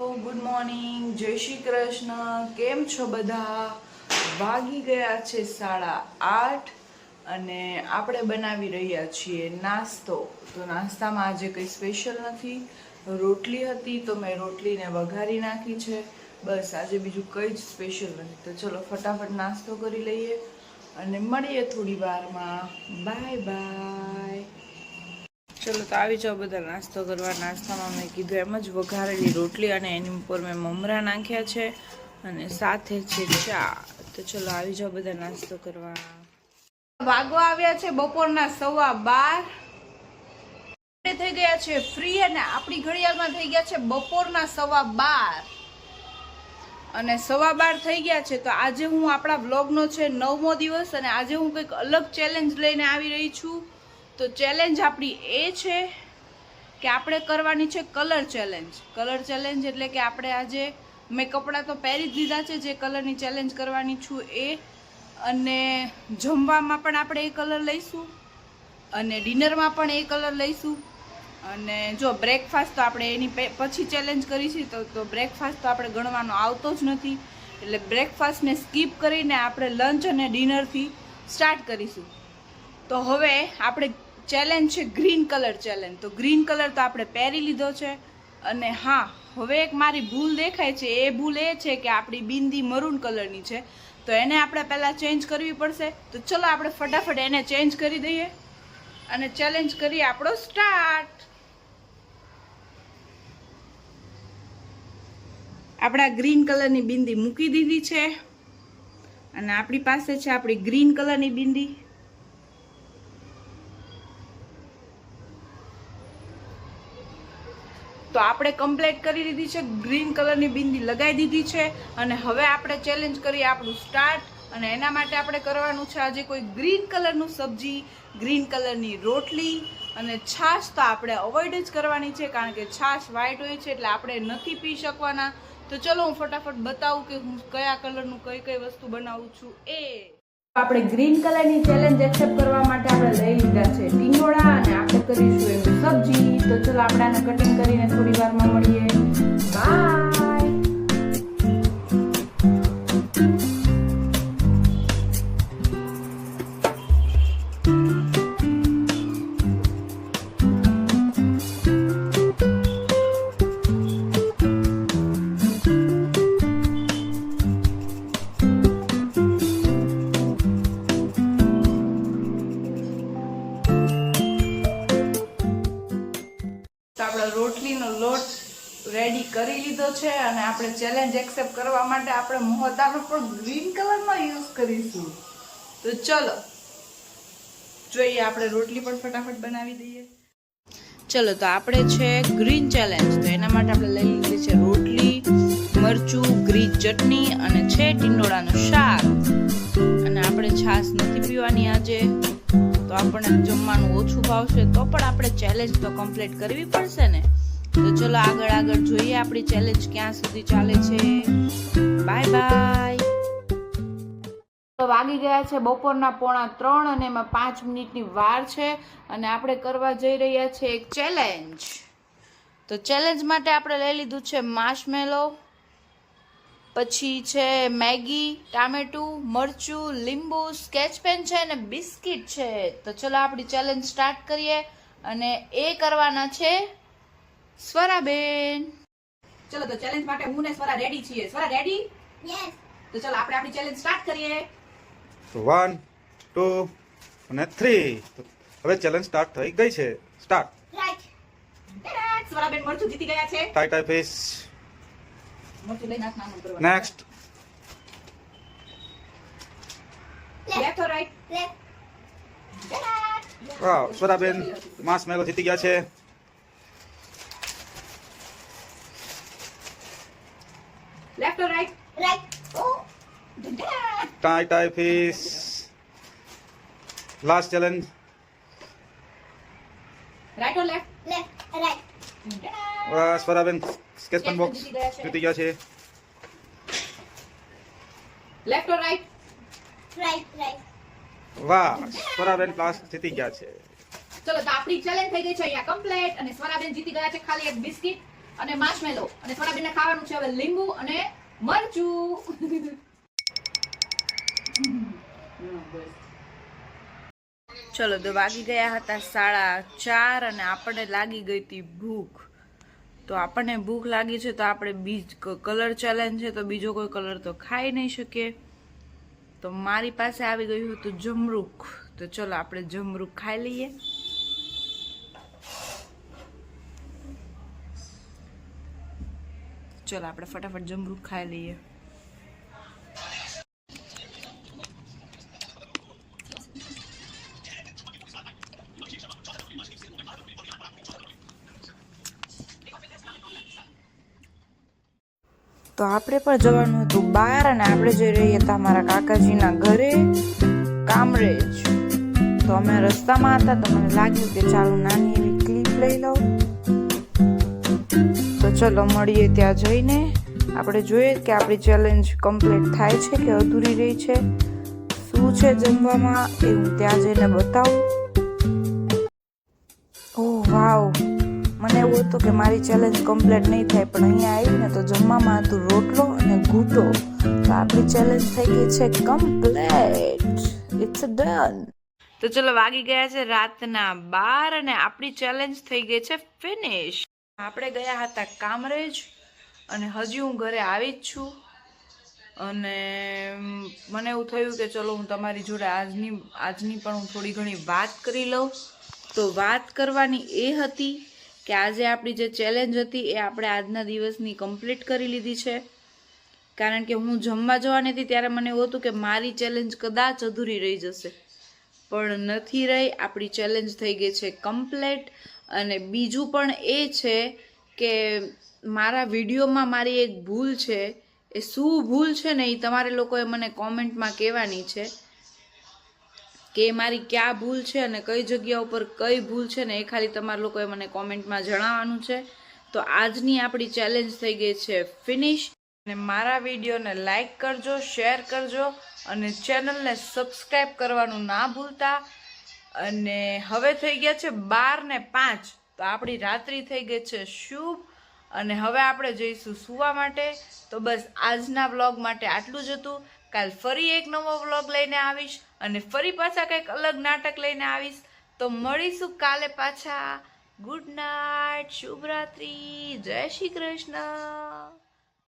Good morning, જય શ્રી કૃષ્ણ. કેમ છો બધા? વાગી ગયા છે સાડા આઠ અને આપણે બનાવી રહ્યા છીએ નાસ્તો. તો નાસ્તામાં આજે કંઈ સ્પેશિયલ નથી. રોટલી હતી તો મેં રોટલીને વઘારી નાખી છે. બસ, આજે બીજું કંઈ જ સ્પેશિયલ નથી. તો ચલો ફટાફટ નાસ્તો કરી લઈએ અને મળીએ થોડી વારમાં. Bye bye. ચલો તો આવી જાઓ બધા નાસ્તો કરવા. નાસ્તામાં મેં કીધું એમ જ વઘારેલી રોટલી અને એની ઉપર મેં મમરા નાખ્યા છે અને સાથે છે ચા. તો ચલો આવી જાઓ બધા નાસ્તો કરવા. વાગવા આવ્યા છે બપોરના સવા બાર. થઈ ગયા છે ફ્રી અને આપણી ઘડિયાળમાં થઈ ગયા છે બપોરના સવા બાર. અને સવા બાર થઈ ગયા છે તો આજે હું આપણા વ્લોગનો છે નવમો દિવસ અને આજે હું કંઈક અલગ ચેલેન્જ લઈને આવી રહી છું. તો ચેલેન્જ આપણી એ છે કે આપણે કરવાની છે કલર ચેલેન્જ કલર ચેલેન્જ એટલે કે આપણે આજે મેં કપડાં તો પહેરી જ લીધા છે, જે કલરની ચેલેન્જ કરવાની છું એ. અને જમવામાં પણ આપણે એ કલર લઈશું. અને ડિનરમાં પણ એ કલર લઈશું. અને જો બ્રેકફાસ્ટ તો આપણે એની પછી ચેલેન્જ કરીશું તો તો બ્રેકફાસ્ટ તો આપણે ગણવાનો આવતો જ નથી. એટલે બ્રેકફાસ્ટને સ્કીપ કરીને આપણે લંચ અને ડિનરથી સ્ટાર્ટ કરીશું. તો હવે આપણે ચેલેન્જ છે ગ્રીન કલર ચેલેન્જ તો ગ્રીન કલર તો આપણે પહેરી લીધો છે. અને હા, હવે એક મારી ભૂલ દેખાય છે. એ ભૂલ એ છે કે આપણી બિંદી મરૂન કલરની છે. તો એને આપણે પહેલાં ચેન્જ કરવી પડશે. તો ચલો આપણે ફટાફટ એને ચેન્જ કરી દઈએ. અને ચેલેન્જ કરીએ આપણો સ્ટાર્ટ આપણા ગ્રીન કલરની બિંદી મૂકી દીધી છે. અને આપણી પાસે છે આપણી ગ્રીન કલરની બિંદી. તો આપણે કમ્પ્લીટ કરી દીધી છે. ગ્રીન કલરની બિંદી લગાવી દીધી છે અને હવે આપણે ચેલેન્જ કરીએ આપણું સ્ટાર્ટ અને એના માટે આપણે કરવાનું છે આજે કોઈ ગ્રીન કલરનું સબ્જી ગ્રીન કલરની રોટલી અને છાશ તો આપણે અવોઇડ જ કરવાની છે કારણ કે છાશ વ્હાઇટ હોય છે એટલે આપણે નથી પી શકવાના. તો ચલો હું ફટાફટ બતાવું કે હું કયા કલરનું કઈ કઈ વસ્તુ બનાવું છું. એ. આપણે ગ્રીન કલરની ચેલેન્જ એક્સેપ્ટ કરવા માટે આપણે લઈ લીધા છે ટીંગોળા અને આપણે કરીશું ચલો આપણે કટિંગ કરીને થોડી વારમાં મળીએ. તો આપણે રોટલીનો લોટ રેડી કરી લીધો છે અને આપણે ચેલેન્જ એક્સેપ્ટ કરવા માટે આપણે મોહતાનો પણ ગ્રીન કલરમાં યુઝ કરીશું. તો ચલો, જોઈએ આપણે રોટલી પણ ફટાફટ બનાવી દઈએ. ચલો, તો આપણે છે ગ્રીન ચેલેન્જ તો એના માટે આપણે લઈ લીધી છે રોટલી, મરચું ગ્રીન ચટણી અને છે ટીંડોળાનું શાક. અને આપણે છાશ નથી પીવાની આજે. તો આપણને જમવાનું ઓછું ભાવશે તો પણ આપણે ચેલેન્જ તો કમ્પ્લીટ કરવી પડશે ને. તો ચલો આગળ આગળ જોઈએ આપણી ચેલેન્જ ક્યાં સુધી ચાલે છે. બાય બાય તો વાગી ગયા છે બપોરના પોણા ત્રણ અને એમાં પાંચ મિનિટની વાર છે અને આપણે કરવા જઈ રહ્યા છે એક ચેલેન્જ તો ચેલેન્જ માટે આપણે લઈ લીધું છે માર્શમેલો પછી છે મેગી ટામેટું મરચું લીંબુ સ્કેચ પેન છે અને બિસ્કિટ છે. તો ચલો આપણી ચેલેન્જ સ્ટાર્ટ કરીએ અને એ કરવાના છે સ્વરાબેન. ચલો તો ચેલેન્જ માટે હું ને સ્વરા રેડી છીએ. સ્વરા રેડી. તો ચલો આપણે આપણી ચેલેન્જ સ્ટાર્ટ કરીએ. વન ટુ અને થ્રી હવે ચેલેન્જ સ્ટાર્ટ થઈ ગઈ છે. સ્ટાર્ટ સ્વરાબેન મરચું જીતી ગયા છે. ટાઈ ટાઈ ફિશ મરચું લઈ નાખ નાનું કરવા next left or right Left. Wow સ્વરાબેન marshmallow જીતી ગયા છે left or right Right. Oh. Tie tie fish last challenge right or left Left. Right. સ્વરાબેન સ્કેચ પેન બોક્સ જીતી ગયા છે. Left or right right right વાહ સ્વરાબેન class જીતી ગયા છે. ચલો તો આપણી ચેલેન્જ થઈ ગઈ છે અહીંયા કમ્પ્લીટ અને સ્વરાબેન જીતી ગયા છે ખાલી એક બિસ્કિટ અને માર્શમેલો અને સ્વરાબેનને ખાવાનું છે હવે લીંબુ અને મરચું. ચલો તો વાગી ગયા હતા સાડા ચાર અને આપણને લાગી ગઈ હતી ભૂખ. તો આપણને ભૂખ લાગી છે તો આપણે બીજ કલર ચેલેન્જ છે તો બીજો કોઈ કલર તો ખાઈ નહીં શકીએ. તો મારી પાસે આવી ગયું હતું જમરૂખ. તો ચલો આપણે જમરૂખ ખાઈ લઈએ. ચલો આપણે ફટાફટ જમરૂખ ખાઈ લઈએ. તો આપણે પણ જવાનું હતું બહાર અને આપણે જઈ રહ્યા હતા મારા કાકાજીના ઘરે, કામરેજ. તો અમે રસ્તામાં હતા તો મને લાગ્યું કે ચાલો નાની એવી ક્લિપ લઈ લઉં. તો ચલો મળીએ ત્યાં જઈને. આપણે જોઈએ કે આપણી ચેલેન્જ કમ્પ્લીટ થાય છે કે અધૂરી રહી છે. શું છે જમવામાં એ હું ત્યાં જઈને બતાવું. એવું હતું કે મારી ચેલેન્જ કમ્પ્લીટ નહીં થાય, પણ અહીંયા આવીને તો જમવામાં હતું રોટલો અને ઘૂંટો. તો આપણી ચેલેન્જ થઈ ગઈ છે કમ્પ્લીટ ઇટ્સ ડન તો ચલો વાગી ગયા છે રાતના બાર અને આપણી ચેલેન્જ થઈ ગઈ છે ફિનિશ આપણે ગયા હતા કામરેજ અને હજી હું ઘરે આવી જ છું. અને મને એવું થયું કે ચલો હું તમારી જોડે આજની આજની પણ હું થોડી ઘણી વાત કરી લઉં. તો વાત કરવાની એ હતી કે આજે આપણી જે ચેલેન્જ હતી એ આપણે આજના દિવસની કમ્પ્લીટ કરી લીધી છે. કારણ કે હું જમવા જવાની હતી ત્યારે મને એવું હતું કે મારી ચેલેન્જ કદાચ અધૂરી રહી જશે. પણ નથી રહી, આપણી ચેલેન્જ થઈ ગઈ છે કમ્પ્લીટ અને બીજું પણ એ છે કે મારા વિડીયોમાં મારી એક ભૂલ છે. એ શું ભૂલ છે ને એ તમારે લોકોએ મને કોમેન્ટમાં કહેવાની છે. કે મારી ક્યાં ભૂલ છે અને કઈ જગ્યા ઉપર કઈ ભૂલ છે ને એ ખાલી તમારા લોકોએ મને કોમેન્ટમાં જણાવવાનું છે. તો આજની આપણી ચેલેન્જ થઈ ગઈ છે ફિનિશ અને મારા વિડીયોને લાઇક કરજો શેર કરજો અને ચેનલને સબસ્ક્રાઈબ કરવાનું ના ભૂલતા. અને હવે થઈ ગયા છે બાર ને પાંચ. તો આપણી રાત્રિ થઈ ગઈ છે શુભ. અને હવે આપણે જઈશું સુવા માટે. તો બસ આજના વ્લોગ માટે આટલું જ હતું. કાલ ફરી એક નવો વ્લોગ લઈને આવીશ અને ફરી પાછા કંઈક અલગ નાટક લઈને આવીશ. તો મળીશું કાલે પાછા. ગુડ નાઇટ શુભરાત્રી, જય શ્રી કૃષ્ણ.